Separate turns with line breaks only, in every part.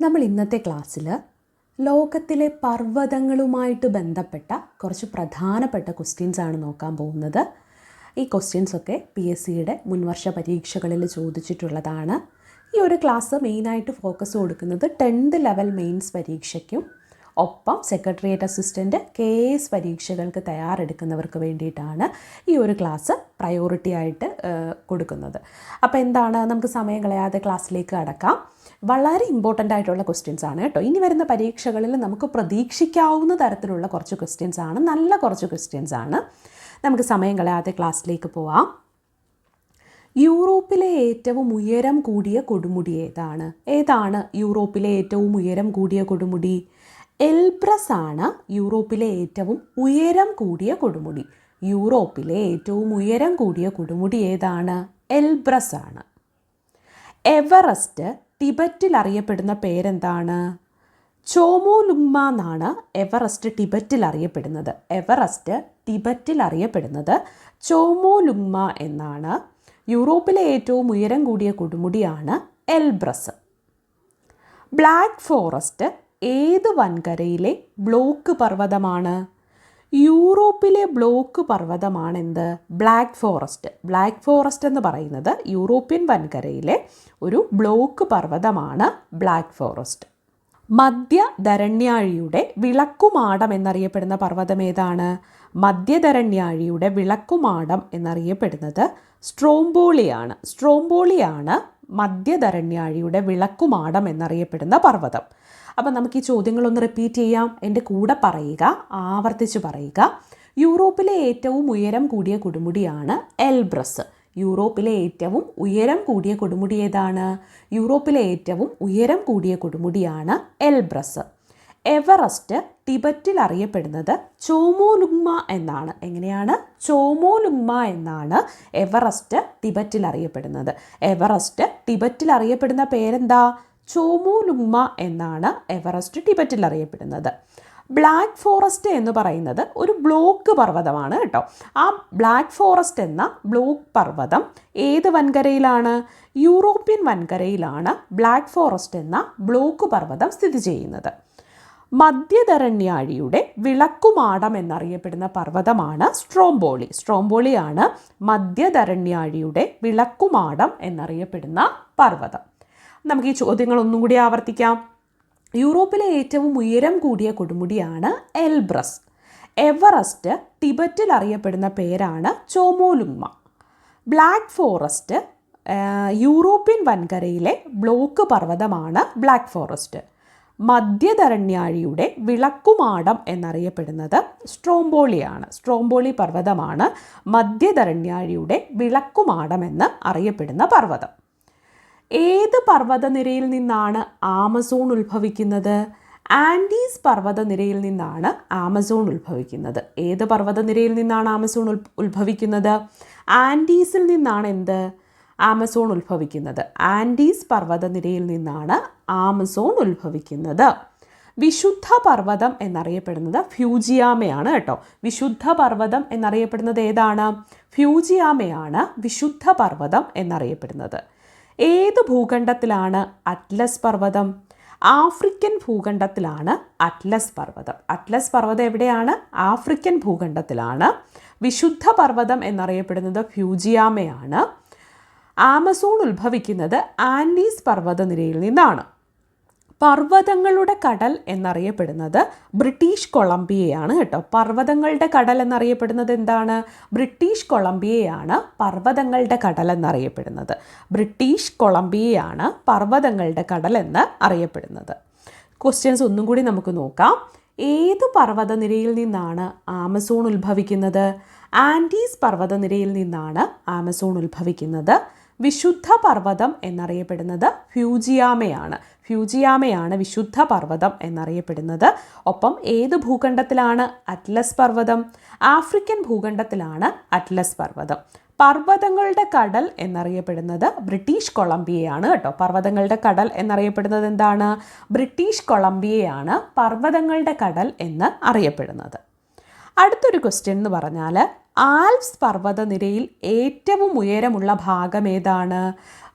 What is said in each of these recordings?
നമ്മൾ ഇന്നത്തെ ക്ലാസ്സിൽ ലോകത്തിലെ പർവതങ്ങളുമായിട്ട് ബന്ധപ്പെട്ട കുറച്ച് പ്രധാനപ്പെട്ട ക്വസ്റ്റ്യൻസ് ആണ് നോക്കാൻ പോകുന്നത്. ഈ ക്വസ്റ്റ്യൻസ് ഒക്കെ പി എസ് സിയുടെ മുൻവർഷ പരീക്ഷകളിൽ ചോദിച്ചിട്ടുള്ളതാണ്. ഈ ഒരു ക്ലാസ് മെയിനായിട്ട് ഫോക്കസ് കൊടുക്കുന്നത് ടെൻത്ത് ലെവൽ മെയിൻസ് പരീക്ഷയ്ക്കും ഒപ്പം സെക്രട്ടേറിയറ്റ് അസിസ്റ്റന്റ് കെ എസ് പരീക്ഷകൾക്ക് തയ്യാറെടുക്കുന്നവർക്ക് വേണ്ടിയിട്ടാണ് ഈ ഒരു ക്ലാസ് പ്രയോറിറ്റി ആയിട്ട് കൊടുക്കുന്നത്. അപ്പോൾ എന്താണ്? നമുക്ക് സമയം കളയാതെ ക്ലാസ്സിലേക്ക് കടക്കാം. വളരെ ഇമ്പോർട്ടന്റ് ആയിട്ടുള്ള ക്വസ്റ്റ്യൻസ് ആണ് കേട്ടോ. ഇനി വരുന്ന പരീക്ഷകളിൽ നമുക്ക് പ്രതീക്ഷിക്കാവുന്ന തരത്തിലുള്ള കുറച്ച് ക്വസ്റ്റ്യൻസ് ആണ്. നല്ല കുറച്ച് ക്വസ്റ്റ്യൻസ് ആണ്. നമുക്ക് സമയം കളയാതെ ക്ലാസ്സിലേക്ക് പോവാം. യൂറോപ്പിലെ ഏറ്റവും ഉയരം കൂടിയ കൊടുമുടി ഏതാണ്? ഏതാണ് യൂറോപ്പിലെ ഏറ്റവും ഉയരം കൂടിയ കൊടുമുടി? എൽബ്രസ് ആണ് യൂറോപ്പിലെ ഏറ്റവും ഉയരം കൂടിയ കൊടുമുടി. യൂറോപ്പിലെ ഏറ്റവും ഉയരം കൂടിയ കൊടുമുടി ഏതാണ്? എൽബ്രസ് ആണ്. എവറസ്റ്റ് ടിബറ്റിൽ അറിയപ്പെടുന്ന പേരെന്താണ്? ചോമോലുങ്മ എന്നാണ് എവറസ്റ്റ് ടിബറ്റിൽ അറിയപ്പെടുന്നത്. എവറസ്റ്റ് ടിബറ്റിൽ അറിയപ്പെടുന്നത് ചോമോലുങ്മ എന്നാണ്. യൂറോപ്പിലെ ഏറ്റവും ഉയരം കൂടിയ കൊടുമുടിയാണ് എൽബ്രസ്. ബ്ലാക്ക് ഫോറസ്റ്റ് ഏത് വൻകരയിലെ ബ്ലോക്ക് പർവതമാണ്? യൂറോപ്പിലെ block പർവതമാണെന്ത്? Black Forest. Black Forest എന്ന് പറയുന്നത് യൂറോപ്യൻ വൻകരയിലെ ഒരു ബ്ലോക്ക് പർവതമാണ് ബ്ലാക്ക് ഫോറസ്റ്റ്. മധ്യധരണ്യാഴിയുടെ വിളക്കുമാടം എന്നറിയപ്പെടുന്ന പർവതം ഏതാണ്? മധ്യധരണ്യാഴിയുടെ വിളക്കുമാടം എന്നറിയപ്പെടുന്നത് സ്ട്രോംബോളിയാണ്. സ്ട്രോംബോളിയാണ് മധ്യധരണ്യാഴിയുടെ വിളക്കുമാടം എന്നറിയപ്പെടുന്ന പർവതം. അപ്പം നമുക്ക് ഈ ചോദ്യങ്ങളൊന്ന് റിപ്പീറ്റ് ചെയ്യാം. എന്റെ കൂടെ പറയുക ആവർത്തിച്ച് പറയുക. യൂറോപ്പിലെ ഏറ്റവും ഉയരം കൂടിയ കൊടുമുടിയാണ് എൽബ്രസ്. യൂറോപ്പിലെ ഏറ്റവും ഉയരം കൂടിയ കൊടുമുടി ഏതാണ്? യൂറോപ്പിലെ ഏറ്റവും ഉയരം കൂടിയ കൊടുമുടിയാണ് എൽബ്രസ്. എവറസ്റ്റ് ടിബറ്റിൽ അറിയപ്പെടുന്നത് ചോമോലുങ്മ എന്നാണ്. എങ്ങനെയാണ്? ചോമോലുങ്മ എന്നാണ് എവറസ്റ്റ് ടിബറ്റിൽ അറിയപ്പെടുന്നത്. എവറസ്റ്റ് ടിബറ്റിൽ അറിയപ്പെടുന്ന പേരെന്താ? ചോമോലുങ്മ എന്നാണ് എവറസ്റ്റ് ടിബറ്റിൽ അറിയപ്പെടുന്നത്. ബ്ലാക്ക് ഫോറസ്റ്റ് എന്ന് പറയുന്നത് ഒരു ബ്ലോക്ക് പർവതമാണ് കേട്ടോ. ആ ബ്ലാക്ക് ഫോറസ്റ്റ് എന്ന ബ്ലോക്ക് പർവതം ഏത് വൻകരയിലാണ്? യൂറോപ്യൻ വൻകരയിലാണ് ബ്ലാക്ക് ഫോറസ്റ്റ് എന്ന ബ്ലോക്ക് പർവതം സ്ഥിതി ചെയ്യുന്നത്. മധ്യധരണ്യാഴിയുടെ വിളക്കുമാടം എന്നറിയപ്പെടുന്ന പർവതമാണ് സ്ട്രോംബോളി. സ്ട്രോംബോളിയാണ് മധ്യധരണ്യാഴിയുടെ വിളക്കുമാടം എന്നറിയപ്പെടുന്ന പർവതം. നമുക്ക് ഈ ചോദ്യങ്ങൾ ഒന്നും കൂടി ആവർത്തിക്കാം. യൂറോപ്പിലെ ഏറ്റവും ഉയരം കൂടിയ കൊടുമുടിയാണ് എൽബ്രസ്. എവറസ്റ്റ് ടിബറ്റിൽ അറിയപ്പെടുന്ന പേരാണ് ചോമോലുങ്മ ബ്ലാക്ക് ഫോറസ്റ്റ് യൂറോപ്യൻ വൻകരയിലെ ബ്ലോക്ക് പർവതമാണ് ബ്ലാക്ക് ഫോറസ്റ്റ്. മധ്യധരണ്യാഴിയുടെ വിളക്കുമാടം എന്നറിയപ്പെടുന്നത് സ്ട്രോംബോളിയാണ്. സ്ട്രോംബോളി പർവതമാണ് മധ്യധരണ്യാഴിയുടെ വിളക്കുമാടം എന്ന് അറിയപ്പെടുന്ന പർവതം. ഏത് പർവതനിരയിൽ നിന്നാണ് ആമസോൺ ഉത്ഭവിക്കുന്നത്? ആൻഡീസ് പർവതനിരയിൽ നിന്നാണ് ആമസോൺ ഉത്ഭവിക്കുന്നത്. ഏത് പർവതനിരയിൽ നിന്നാണ് ആമസോൺ ഉത്ഭവിക്കുന്നത്? ആൻഡീസിൽ നിന്നാണ് എന്ത് ആമസോൺ ഉത്ഭവിക്കുന്നത്? ആൻഡീസ് പർവതനിരയിൽ നിന്നാണ് ആമസോൺ ഉത്ഭവിക്കുന്നത്. വിശുദ്ധ പർവതം എന്നറിയപ്പെടുന്നത് ഫ്യൂജിയാമയാണ് കേട്ടോ. വിശുദ്ധ പർവതം എന്നറിയപ്പെടുന്നത് ഏതാണ്? ഫ്യൂജിയാമയാണ് വിശുദ്ധ പർവതം എന്നറിയപ്പെടുന്നത്. ഏത് ഭൂഖണ്ഡത്തിലാണ് അറ്റ്ലസ് പർവതം? ആഫ്രിക്കൻ ഭൂഖണ്ഡത്തിലാണ് അറ്റ്ലസ് പർവതം. അറ്റ്ലസ് പർവതം എവിടെയാണ്? ആഫ്രിക്കൻ ഭൂഖണ്ഡത്തിലാണ്. വിശുദ്ധ പർവതം എന്നറിയപ്പെടുന്നത് ഫ്യൂജിയാമയാണ്. ആമസോൺ ഉത്ഭവിക്കുന്നത് ആൻഡീസ് പർവതനിരയിൽ നിന്നാണ്. പർവതങ്ങളുടെ കടൽ എന്നറിയപ്പെടുന്നത് ബ്രിട്ടീഷ് കൊളംബിയയാണ് കേട്ടോ. പർവതങ്ങളുടെ കടൽ എന്നറിയപ്പെടുന്നത് എന്താണ്? ബ്രിട്ടീഷ് കൊളംബിയയാണ് പർവതങ്ങളുടെ കടൽ എന്നറിയപ്പെടുന്നത്. ബ്രിട്ടീഷ് കൊളംബിയയാണ് പർവതങ്ങളുടെ കടൽ എന്ന് അറിയപ്പെടുന്നത്. ക്വസ്റ്റ്യൻസ് ഒന്നും കൂടി നമുക്ക് നോക്കാം. ഏത് പർവതനിരയിൽ നിന്നാണ് ആമസോൺ ഉത്ഭവിക്കുന്നത്? ആൻഡീസ് പർവതനിരയിൽ നിന്നാണ് ആമസോൺ ഉത്ഭവിക്കുന്നത്. വിശുദ്ധ പർവതം എന്നറിയപ്പെടുന്നത് ഫ്യൂജിയാമയാണ്. ഫ്യൂജിയാമയാണ് വിശുദ്ധ പർവതം എന്നറിയപ്പെടുന്നത്. ഒപ്പം ഏത് ഭൂഖണ്ഡത്തിലാണ് അറ്റ്ലസ് പർവതം? ആഫ്രിക്കൻ ഭൂഖണ്ഡത്തിലാണ് അറ്റ്ലസ് പർവതം. പർവതങ്ങളുടെ കടൽ എന്നറിയപ്പെടുന്നത് ബ്രിട്ടീഷ് കൊളംബിയയാണ് കേട്ടോ. പർവതങ്ങളുടെ കടൽ എന്നറിയപ്പെടുന്നത് എന്താണ്? ബ്രിട്ടീഷ് കൊളംബിയയാണ് പർവതങ്ങളുടെ കടൽ എന്ന് അറിയപ്പെടുന്നത്. അടുത്തൊരു ക്വസ്റ്റ്യൻ എന്ന് പറഞ്ഞാൽ ആൽപ്സ് പർവതനിരയിൽ ഏറ്റവും ഉയരമുള്ള ഭാഗം ഏതാണ്?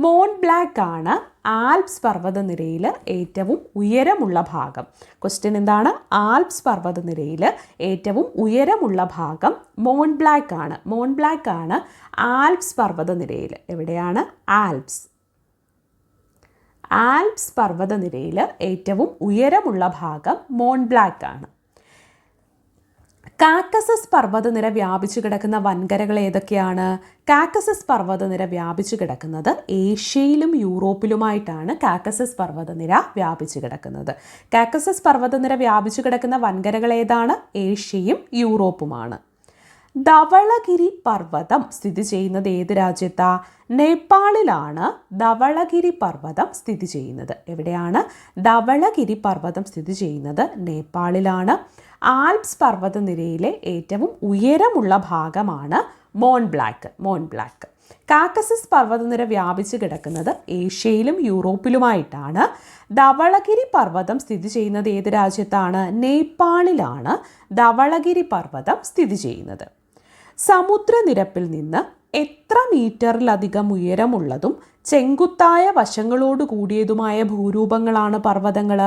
മോൺ ബ്ലാക്ക് ആണ് ആൽപ്സ് പർവതനിരയിൽ ഏറ്റവും ഉയരമുള്ള ഭാഗം. ക്വസ്റ്റ്യൻ എന്താണ്? ആൽപ്സ് പർവതനിരയിൽ ഏറ്റവും ഉയരമുള്ള ഭാഗം മോൺ ബ്ലാക്ക് ആണ്. മോൺ ബ്ലാക്ക് ആണ് ആൽപ്സ് പർവതനിരയിൽ. എവിടെയാണ്? ആൽപ്സ്. ആൽപ്സ് പർവതനിരയിൽ ഏറ്റവും ഉയരമുള്ള ഭാഗം മോൺ ബ്ലാക്ക് ആണ്. കാക്കസസ് പർവതനിര വ്യാപിച്ചു കിടക്കുന്ന വൻകരകൾ ഏതൊക്കെയാണ്? കാക്കസസ് പർവതനിര വ്യാപിച്ചു കിടക്കുന്നത് ഏഷ്യയിലും യൂറോപ്പിലുമായിട്ടാണ് കാക്കസസ് പർവതനിര വ്യാപിച്ചു കിടക്കുന്നത്. കാക്കസസ് പർവതനിര വ്യാപിച്ചു കിടക്കുന്ന വൻകരകൾ ഏതാണ്? ഏഷ്യയും യൂറോപ്പുമാണ്. ധവളഗിരി പർവതം സ്ഥിതി ചെയ്യുന്നത് ഏത് രാജ്യത്താ? നേപ്പാളിലാണ് ധവളഗിരി പർവതം സ്ഥിതി ചെയ്യുന്നത്. എവിടെയാണ്? ധവളഗിരി പർവതം സ്ഥിതി ചെയ്യുന്നത് നേപ്പാളിലാണ്. ആൽപ്സ് പർവതനിരയിലെ ഏറ്റവും ഉയരമുള്ള ഭാഗമാണ് മോൺ ബ്ലാക്ക് മോൺ ബ്ലാക്ക്. കാക്കസസ് പർവതനിര വ്യാപിച്ചു കിടക്കുന്നത് ഏഷ്യയിലും യൂറോപ്പിലുമായിട്ടാണ്. ധവളഗിരി പർവതം സ്ഥിതി ചെയ്യുന്നത് ഏത് രാജ്യത്താണ്? നേപ്പാളിലാണ് ധവളഗിരി പർവതം സ്ഥിതി ചെയ്യുന്നത്. സമുദ്രനിരപ്പിൽ നിന്ന് എത്ര മീറ്ററിലധികം ഉയരമുള്ളതും ചെങ്കുത്തായ വശങ്ങളോട് കൂടിയതുമായ ഭൂരൂപങ്ങളാണ് പർവതങ്ങൾ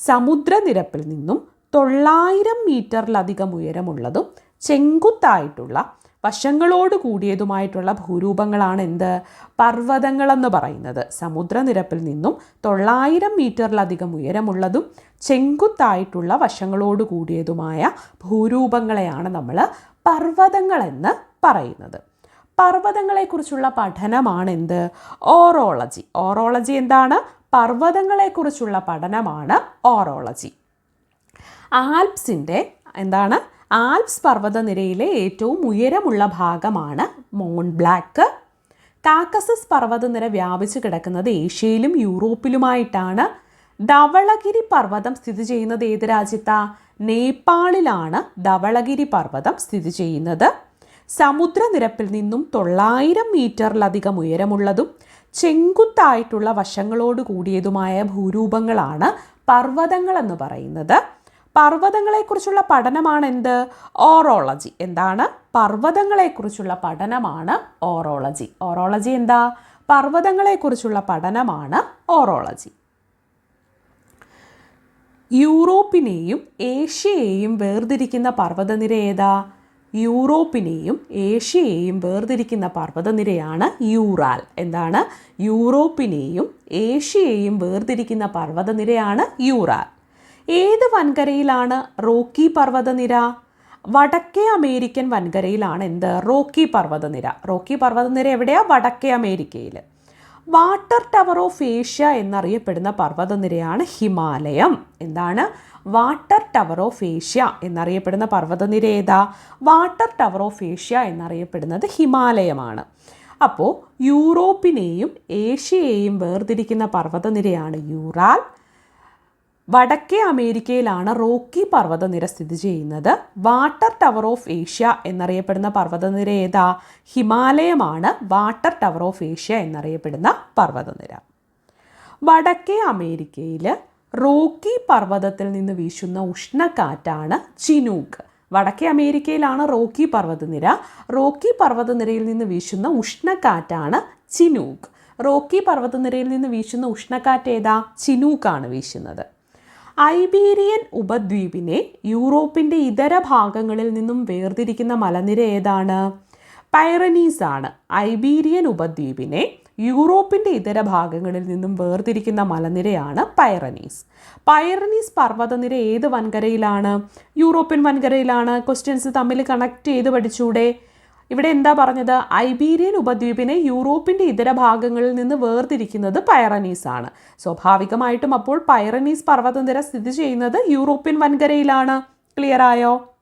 സമുദ്രനിരപ്പിൽ നിന്നും തൊള്ളായിരം മീറ്ററിലധികം ഉയരമുള്ളതും ചെങ്കുത്തായിട്ടുള്ള വശങ്ങളോട് കൂടിയതുമായിട്ടുള്ള ഭൂരൂപങ്ങളാണ് എന്ത്? പർവതങ്ങളെന്ന് പറയുന്നത്. സമുദ്രനിരപ്പിൽ നിന്നും തൊള്ളായിരം മീറ്ററിലധികം ഉയരമുള്ളതും ചെങ്കുത്തായിട്ടുള്ള വശങ്ങളോട് കൂടിയതുമായ ഭൂരൂപങ്ങളെയാണ് നമ്മൾ പർവതങ്ങളെന്ന് പറയുന്നത്. പർവതങ്ങളെക്കുറിച്ചുള്ള പഠനമാണ് എന്ത്? ഓറോളജി. ഓറോളജി എന്താണ്? പർവതങ്ങളെക്കുറിച്ചുള്ള പഠനമാണ് ഓറോളജി. ആൽപ്സിന്റെ എന്താണ്? ആൽപ്സ് പർവതനിരയിലെ ഏറ്റവും ഉയരമുള്ള ഭാഗമാണ് മോൺ ബ്ലാക്ക്. കാക്കസസ് പർവതനിര വ്യാപിച്ചു കിടക്കുന്നത് ഏഷ്യയിലും യൂറോപ്പിലുമായിട്ടാണ്. ധവളഗിരി പർവതം സ്ഥിതി ചെയ്യുന്നത് ഏത് രാജ്യത്താ? നേപ്പാളിലാണ് ധവളഗിരി പർവതം സ്ഥിതി ചെയ്യുന്നത്. സമുദ്രനിരപ്പിൽ നിന്നും തൊള്ളായിരം മീറ്ററിലധികം ഉയരമുള്ളതും ചെങ്കുത്തായിട്ടുള്ള വശങ്ങളോട് കൂടിയതുമായ ഭൂരൂപങ്ങളാണ് പർവതങ്ങൾ എന്ന് പറയുന്നത്. പർവതങ്ങളെക്കുറിച്ചുള്ള പഠനമാണ് എന്ത് ഓറോളജി. എന്താണ്? പർവതങ്ങളെക്കുറിച്ചുള്ള പഠനമാണ് ഓറോളജി. ഓറോളജി എന്താ? പർവതങ്ങളെക്കുറിച്ചുള്ള പഠനമാണ് ഓറോളജി. യൂറോപ്പിനെയും ഏഷ്യയെയും വേർതിരിക്കുന്ന പർവതനിര ഏതാ? യൂറോപ്പിനെയും ഏഷ്യയെയും വേർതിരിക്കുന്ന പർവതനിരയാണ് യൂറാൽ. എന്താണ്? യൂറോപ്പിനെയും ഏഷ്യയെയും വേർതിരിക്കുന്ന പർവതനിരയാണ് യൂറാൽ. ഏത് വൻകരയിലാണ് റോക്കി പർവതനിര? വടക്കേ അമേരിക്കൻ വൻകരയിലാണ് എന്ത്? റോക്കി പർവതനിര. റോക്കി പർവതനിര എവിടെയാണ് വടക്കേ അമേരിക്കയിൽ വാട്ടർ ടവർ ഓഫ് ഏഷ്യ എന്നറിയപ്പെടുന്ന പർവതനിരയാണ് ഹിമാലയം. എന്താണ്? വാട്ടർ ടവർ ഓഫ് ഏഷ്യ എന്നറിയപ്പെടുന്ന പർവതനിര ഏതാ? വാട്ടർ ടവർ ഓഫ് ഏഷ്യ എന്നറിയപ്പെടുന്നത് ഹിമാലയമാണ്. അപ്പോൾ യൂറോപ്പിനെയും ഏഷ്യയെയും വേർതിരിക്കുന്ന പർവതനിരയാണ് യൂറാൽ. വടക്കേ അമേരിക്കയിലാണ് റോക്കി പർവതനിര സ്ഥിതി ചെയ്യുന്നത്. വാട്ടർ ടവർ ഓഫ് ഏഷ്യ എന്നറിയപ്പെടുന്ന പർവതനിര ഏതാ? ഹിമാലയമാണ്. വാട്ടർ ടവർ ഓഫ് ഏഷ്യ എന്നറിയപ്പെടുന്ന പർവതനിര. വടക്കേ അമേരിക്കയിൽ റോക്കി പർവതത്തിൽ നിന്ന് വീശുന്ന ഉഷ്ണക്കാറ്റാണ് ചിനൂക്ക്. വടക്കേ അമേരിക്കയിലാണ് റോക്കി പർവതനിര. റോക്കി പർവതനിരയിൽ നിന്ന് വീശുന്ന ഉഷ്ണക്കാറ്റാണ് ചിനൂക്ക്. റോക്കി പർവതനിരയിൽ നിന്ന് വീശുന്ന ഉഷ്ണക്കാറ്റ് ഏതാ ചിനൂക്കാണ് വീശുന്നത്. ഐബീരിയൻ ഉപദ്വീപിനെ യൂറോപ്പിന്റെ ഇതര ഭാഗങ്ങളിൽ നിന്നും വേർതിരിക്കുന്ന മലനിര ഏതാണ്? പൈറനീസ് ആണ് ഐബീരിയൻ ഉപദ്വീപിനെ യൂറോപ്പിന്റെ ഇതര ഭാഗങ്ങളിൽ നിന്നും വേർതിരിക്കുന്ന മലനിരയാണ് പൈറനീസ്. പൈറനീസ് പർവതനിര ഏത് വൻകരയിലാണ്? യൂറോപ്യൻ വൻകരയിലാണ്. ക്വസ്റ്റ്യൻസ് തമ്മിൽ കണക്ട് ചെയ്ത് പഠിച്ചൂടെ. ഇവിടെ എന്താ പറഞ്ഞത്? ഐബീരിയൻ ഉപദ്വീപിനെ യൂറോപ്പിന്റെ ഇതര ഭാഗങ്ങളിൽ നിന്ന് വേർതിരിക്കുന്നത് പൈറനീസ് ആണ് സ്വാഭാവികമായിട്ടും അപ്പോൾ പൈറനീസ് പർവതനിര സ്ഥിതി ചെയ്യുന്നത് യൂറോപ്യൻ വൻകരയിലാണ്. ക്ലിയർ ആയോ?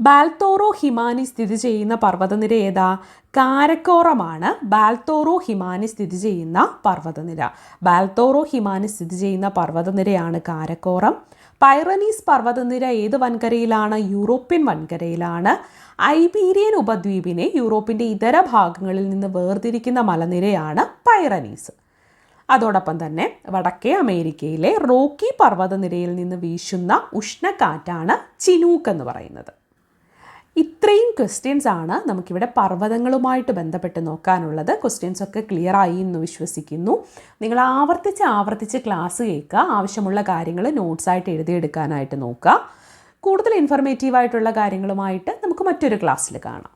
ബാൽത്തോറോ ഹിമാനി സ്ഥിതി ചെയ്യുന്ന പർവതനിര ഏതാ? കാരക്കോറമാണ്. ബാൽത്തോറോ ഹിമാനി സ്ഥിതി ചെയ്യുന്ന പർവതനിര. ബാൽത്തോറോ ഹിമാനി സ്ഥിതി ചെയ്യുന്ന പർവതനിരയാണ് കാരക്കോറം. പൈറനീസ് പർവതനിര ഏത് വൻകരയിലാണ്? യൂറോപ്യൻ വൻകരയിലാണ്. ഐബീരിയൻ ഉപദ്വീപിനെ യൂറോപ്പിന്റെ ഇതര ഭാഗങ്ങളിൽ നിന്ന് വേർതിരിക്കുന്ന മലനിരയാണ് പൈറനീസ്. അതോടൊപ്പം തന്നെ വടക്കേ അമേരിക്കയിലെ റോക്കി പർവതനിരയിൽ നിന്ന് വീശുന്ന ഉഷ്ണക്കാറ്റാണ് ചിനൂക്ക് എന്ന് പറയുന്നത്. ഇത്രയും ക്വസ്റ്റ്യൻസ് ആണ് നമുക്കിവിടെ പർവതങ്ങളുമായിട്ട് ബന്ധപ്പെട്ട് നോക്കാനുള്ളത്. ക്വസ്റ്റ്യൻസ് ഒക്കെ ക്ലിയർ ആയി എന്ന് വിശ്വസിക്കുന്നു. നിങ്ങൾ ആവർത്തിച്ച് ആവർത്തിച്ച് ക്ലാസ് കേൾക്കുക. ആവശ്യമുള്ള കാര്യങ്ങൾ നോട്ട്സായിട്ട് എഴുതിയെടുക്കാനായിട്ട് നോക്കുക. കൂടുതൽ ഇൻഫർമേറ്റീവ് ആയിട്ടുള്ള കാര്യങ്ങളുമായിട്ട് നമുക്ക് മറ്റൊരു ക്ലാസ്സിൽ കാണാം.